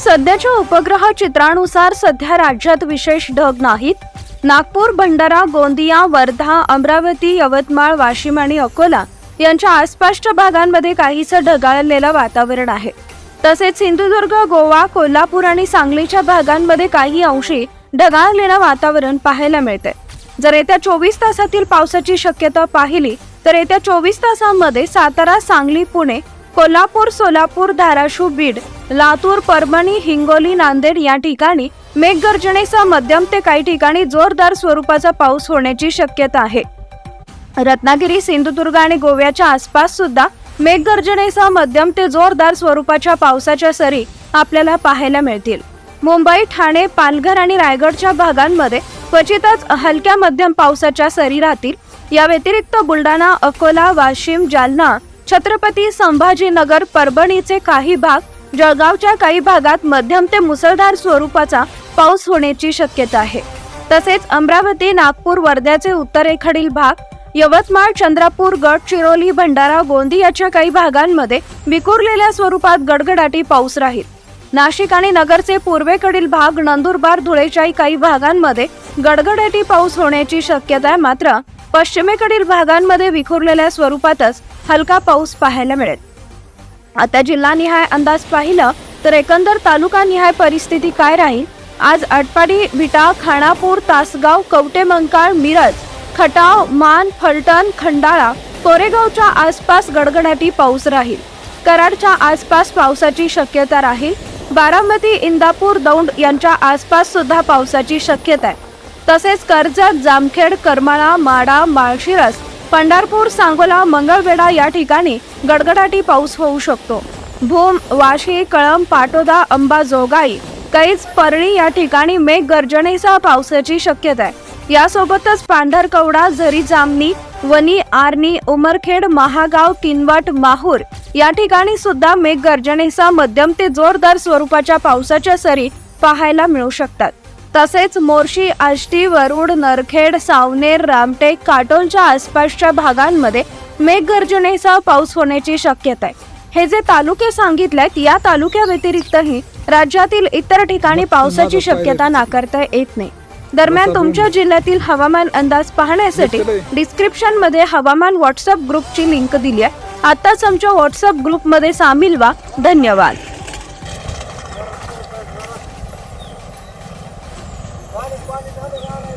सध्याच्या उपग्रह चित्रानुसार सध्या राज्यात विशेष ढग नाहीत. नागपूर भंडारा गोंदिया वर्धा अमरावती यवतमाळ वाशिम आणि अकोला यांच्या आसपासच्या भागांमध्ये काहीसं ढगाळलेलं वातावरण आहे. तसेच सिंधुदुर्ग गोवा कोल्हापूर आणि सांगलीच्या भागांमध्ये काही अंशी ढगाळलेलं वातावरण पाहायला मिळते जर येत्या चोवीस तासातील पावसाची शक्यता पाहिली तर येत्या चोवीस तासांमध्ये सातारा सांगली पुणे कोल्हापूर सोलापूर धाराशिव बीड लातूर परभणी हिंगोली नांदेड या ठिकाणी मेघगर्जनेसह मध्यम ते काही ठिकाणी जोरदार स्वरूपाचा पाऊस होण्याची शक्यता आहे. रत्नागिरी सिंधुदुर्ग आणि गोव्याच्या आसपास सुद्धा मेघगर्जनेसह मध्यम ते जोरदार स्वरूपाच्या पावसाच्या सरी आपल्याला पाहायला मिळतील. मुंबई ठाणे पालघर आणि रायगडच्या भागांमध्ये क्वचितच हलक्या मध्यम पावसाच्या सरी राहतील. या व्यतिरिक्त बुलढाणा अकोला वाशिम जालना छत्रपती संभाजीनगर परभणीचे काही भाग जळगावच्या काही भागात मध्यम ते मुसळधार स्वरूपाचा पाऊस होण्याची शक्यता आहे. तसेच अमरावती नागपूर वर्ध्याचे उत्तरेकडील भाग यवतमाळ चंद्रपूर गडचिरोली भंडारा गोंदियाच्या काही भागांमध्ये विखुरलेल्या स्वरूपात गडगडाटी पाऊस राहील. नाशिक आणि नगरचे पूर्वेकडील भाग नंदुरबार धुळेच्याही काही भागांमध्ये गडगडाटी पाऊस होण्याची शक्यता आहे मात्र पश्चिमेकडील भागांमध्ये विखुरलेल्या स्वरूपातच हलका पाऊस पाहायला मिळेल. आता जिल्हानिहाय अंदाज पाहिलं तर एकंदर तालुकानिहाय परिस्थिती काय राहील? आज आटपाडी विटा खानापूर तासगाव कवटेमंकाळ मिरज खटाव मान फलटण खंडाळा कोरेगावच्या आसपास गडगडाटी पाऊस राहील. कराडच्या आसपास पावसाची शक्यता राहील. बारामती इंदापूर दौंड यांच्या आसपास सुद्धा पावसाची शक्यता आहे. तसेच कर्जत जामखेड करमाळा माडा माळशिरस पंढरपूर सांगोला मंगळवेढा या ठिकाणी गडगडाटी पाऊस होऊ शकतो. भूम वाशी कळंब पाटोदा अंबाजोगाई कैज परळी या ठिकाणी मेघगर्जनेसह पावसाची शक्यता आहे. यासोबतच पांढरकवडा झरी जामनी वनी आर्नी उमरखेड महागाव किनवट माहूर या ठिकाणी सुद्धा मेघगर्जनेसह मध्यम ते जोरदार स्वरूपाच्या पावसाच्या सरी पाहायला मिळू शकतात. तसेच मोर्शी आष्टी वरुड नरखेड सावनेर रामटेक काटोलच्या आसपासच्या भागांमध्ये मेघगर्जनेसह पाऊस होण्याची शक्यता आहे. हे जे तालुके सांगितलेत या तालुक्या व्यतिरिक्तही राज्यातील इतर ठिकाणी पावसाची शक्यता नाकारता येत नाही. दरम्यान तुमच्या जिल्ह्यातील हवामान अंदाज पाहण्यासाठी डिस्क्रिप्शनमध्ये हवामान व्हॉट्सअप ग्रुपची लिंक दिली आहे. आताच आमच्या व्हॉट्सअप ग्रुपमध्ये सामील व्हा. धन्यवाद. one another.